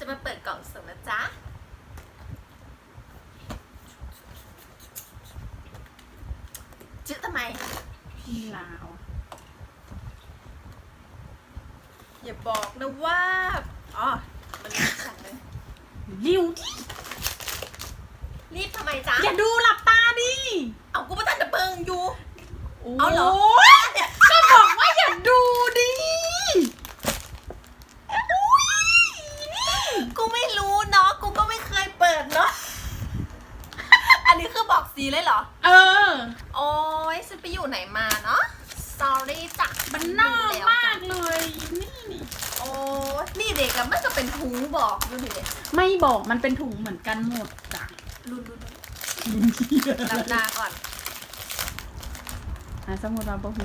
จะมาเปิดกล่องสุ่มนะจ๊ะ จื้อทำไม พี่ลาว อย่าบอกนะว่า อ๋อ มันมีขันเลยริวดิรีบทำไมจ๊ะ อย่าดูหลับตาดิ เอากูมาตั้งแต่เบิงอยู่โอ้เอาเหรอยก็บอกว่าอย่าดูดิ กูไม่รู้เนาะ กูก็ไม่เคยเปิดเนาะ อั นนี้คือบอกสีเลยเหรอ เออ โอ้ยฉันไปอยู่ไหนมาเนาะ sorry จ้ะมันนอกรู้แล้วมาจ้ะกเลย นี่นี่โอ้ยนี่เด็กอะมันก็เป็นถุงบอกดูดิเด็กไม่บอกมันเป็นถุงเหมือนกันหมดจ้ะรุนรุนดับตาก่อนอะสมมติเราบอกหู